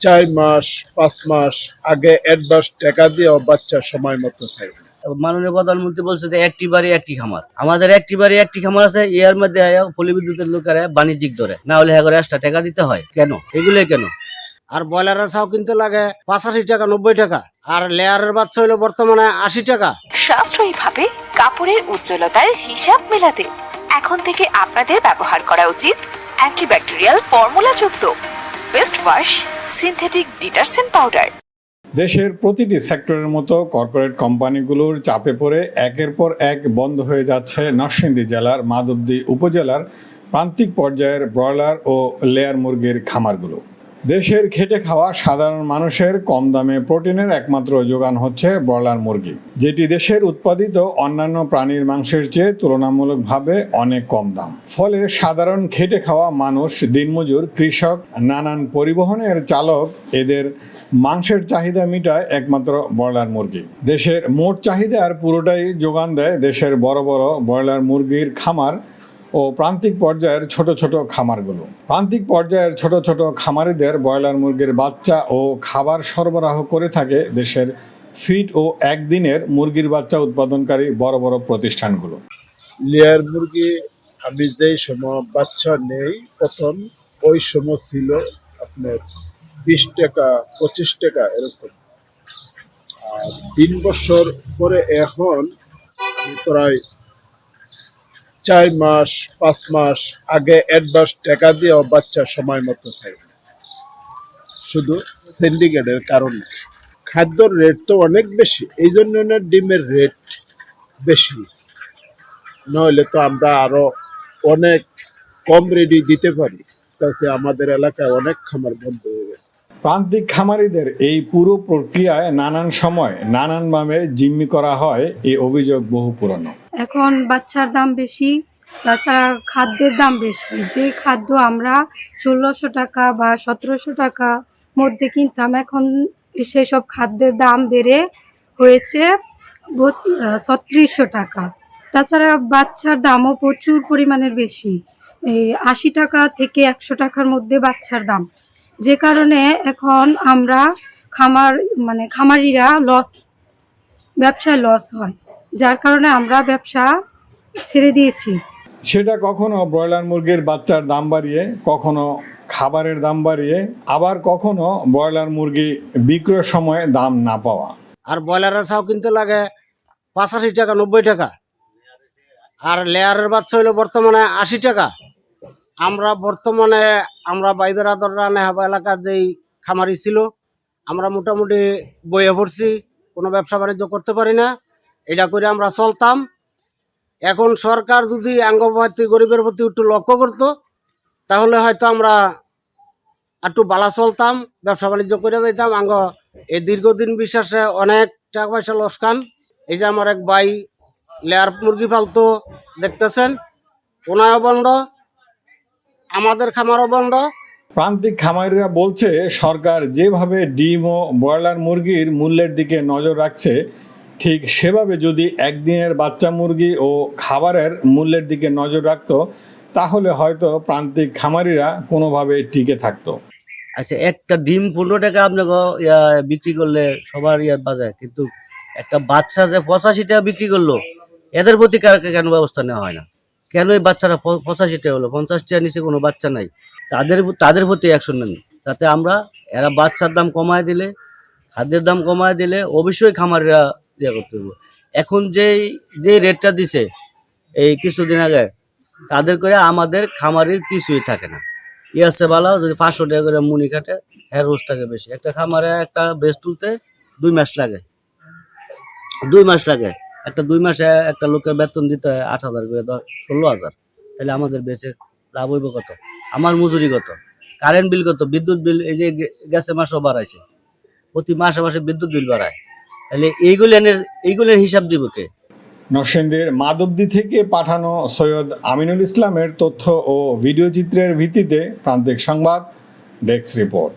চার মাস পাঁচ মাস আগে অ্যাডভান্স টাকা দিয়ে বাচ্চা সময় মতো খায় মাননীয় প্রধানমন্ত্রী বলছে যে একটি বাড়ি একটি খামার। আমাদের একটি বাড়ি একটি খামার আছে ইয়ার মধ্যে পলি বিদ্যুতের লোকেরা বাণিজ্যিক ধরে না হলে হ্যাঁ এক্সট্রা টাকা দিতে হয়। কেন? এগুলো কেন? আর ব্রয়লারের ছাও কিনতে লাগে পাঁচাশি টাকা নব্বই টাকা। আর লেয়ারের বাচ্চা হইল বর্তমানে আশি টাকা। সাশ্রয়ী ভাবে কাপড়ের উজ্জ্বলতার হিসাব মেলাতে। এখন থেকে আপনাদের ব্যবহার করা উচিত antibacterial ফর্মুলাযুক্ত। Best wash synthetic detergent powder দেশের প্রতিটি সেক্টরের মতো কর্পোরেট কোম্পানিগুলোর চাপে পড়ে একের পর এক বন্ধ হয়ে যাচ্ছে নরসিংদী জেলার মাদবদী উপজেলার প্রান্তিক পর্যায়ের ব্রয়লার ও লেয়ার মুরগির খামারগুলো। দেশের খেটে খাওয়া সাধারণ মানুষের কম দামে প্রোটিনের একমাত্র যোগান হচ্ছে ব্রয়লার মুরগি, যেটি দেশের উৎপাদিত অন্যান্য প্রাণীর মাংসের চেয়ে তুলনামূলকভাবে অনেক কম দাম। ফলে সাধারণ খেটে খাওয়া মানুষ, দিনমজুর, কৃষক, নানান পরিবহনের চালক এদের মাংসের চাহিদা মিটায় একমাত্র ব্রয়লার মুরগি। দেশের মোট চাহিদার পুরোটাই যোগান দেয় দেশের বড় বড় ব্রয়লার মুরগির খামার ও প্রান্তিক পর্যায়ের ছোট ছোট খামারগুলো। প্রান্তিক পর্যায়ের ছোট ছোট খামারিদের ব্রয়লার মুরগির বাচ্চা ও খাবার সরবরাহ করে থাকে দেশের ফিট ও একদিনের মুরগির বাচ্চা উৎপাদনকারী বড় বড় প্রতিষ্ঠানগুলো। লেয়ার মুরগি আমি যেই সময় বাচ্চা নেই, প্রথম ওই সময় ছিল আপনার বিশ টাকা, পঁচিশ টাকা এরকম। আর তিন বছর পরে এখন প্রায় চার মাস, পাঁচ মাস আগে অ্যাডভান্স টাকা দিয়েও বাচ্চা সময় মতো খায় শুধু সিন্ডিকেটের কারণে। খাদ্যর রেট তো অনেক বেশি, এই জন্য ডিমের রেট বেশি। নইলে তো আমরা আরও অনেক কম রেডি দিতে পারি। কাছে আমাদের এলাকায় অনেক খামার বন্ধ হয়ে গেছে। প্রান্তিক খামারিদের এই পুরো প্রক্রিয়ায় নানান সময় নানানভাবে জিম্মি করা হয়, এই অভিযোগ বহু পুরনো। এখন বাচ্চার দাম বেশি, তাছাড়া খাদ্যের দাম বেশি। যে খাদ্য আমরা ষোলোশো টাকা বা সতেরোশো টাকা মধ্যে কিনতাম, এখন সেসব খাদ্যের দাম বেড়ে হয়েছে ছত্রিশশো টাকা। তাছাড়া বাচ্চার দামও প্রচুর পরিমাণের বেশি। এই আশি টাকা থেকে একশো টাকার মধ্যে বাচ্চার দাম। যে কারণে এখন আমরা খামার মানে খামারিরা লস ব্যবসায় লস হয়। যার কারণে আমরা ব্যবসা ছেড়ে দিয়েছি। সেটা কখনো ব্রয়লার মুরগির বাচ্চার দাম বাড়িয়ে কখনো খাবারের দাম বাড়িয়ে আবার কখনো ব্রয়লার মুরগি বিক্রয়ের সময় দাম না পাওয়া। আর ব্রয়লারের ছাও কিনতে লাগে পাঁচাশি টাকা নব্বই টাকা। আর লেয়ারের বাচ্চা হইল বর্তমানে আশি টাকা। আমরা বর্তমানে আমরা বাইবের বাইবেরাদররা নেহাবা এলাকার যেই খামারি ছিল আমরা মোটামুটি বইয়ে পড়ছি কোনো ব্যবসা বাণিজ্য করতে পারি না। এটা করে আমরা চলতাম। এখন সরকার যদি আঙ্গপ্রতি গরিবের প্রতি একটু লক্ষ্য করতো, তাহলে হয়তো আমরা একটু বালা চলতাম, ব্যবসা বাণিজ্য করে যাইতাম। আঙ্গ এই দীর্ঘদিন বিশ্বাসে অনেক টাকা পয়সা লসকান এই যে আমার এক ভাই লেয়ার মুরগি ফালতো দেখতেছেন? ওনাও বন্ধ, আমাদের খামারও বন্ধ। প্রান্তিক খামারিরা বলছে, সরকার যেভাবে ডিম ও ব্রয়লার মুরগির মূল্যের দিকে নজর রাখছে ঠিক সেভাবে যদি একদিনের বাচ্চা মুরগি ও খাবারের মূল্যের দিকে নজর রাখতো, তাহলে হয়তো প্রান্তিক খামারিরা কোনোভাবে টিকে থাকতো। আচ্ছা একটা ডিম পনেরো টাকা আপনাকে বিক্রি করলে সবার ইয়ার বাজার, কিন্তু একটা বাচ্চা যে পঁচাশি টাকা বিক্রি করল, এদের প্রতি কেন ব্যবস্থা নেওয়া হয় না? কেন এই বাচ্চারা পঁচাশি টাকা হলো? পঞ্চাশ টাকা নিচে কোনো বাচ্চা নাই। তাদের তাদের প্রতি অ্যাকশন নেন। তাতে আমরা, এরা বাচ্চার দাম কমায় দিলে, খাদ্যের দাম কমায় দিলে, অবশ্যই খামারিরা ইয়ে করতে হবে এখন যেই যে রেটটা দিছে, এই কিছুদিন আগে, তাদের করে আমাদের খামারের কিছুই থাকে না। ইয়াসে ভালো যদি পাঁচশো টাকা করে মুনি কাটে হ্যাঁ রোজ থাকে বেশি। একটা খামারে একটা বেশ তুলতে দুই মাস লাগে। দুই মাস লাগে। একটা দুই মাসে একটা লোকের বেতন দিতে হয় আট হাজার করে, দশ, ষোলো হাজার। তাহলে আমাদের বেঁচে লাভ হইব কত? আমার মজুরি কত? কারেন্ট বিল কত? বিদ্যুৎ বিল এই যে গ্যাসের মাসও বাড়াইছে। প্রতি মাসে মাসে বিদ্যুৎ বিল বাড়ায়। তাহলে এইগুলেনের, এইগুলের হিসাব দিব কে? নরসিংদীর মাদবদি থেকে পাঠানো সৈয়দ আমিনুল ইসলামের তথ্য ও ভিডিও চিত্রের ভিত্তিতে প্রান্তিক সংবাদ, ডেস্ক রিপোর্ট।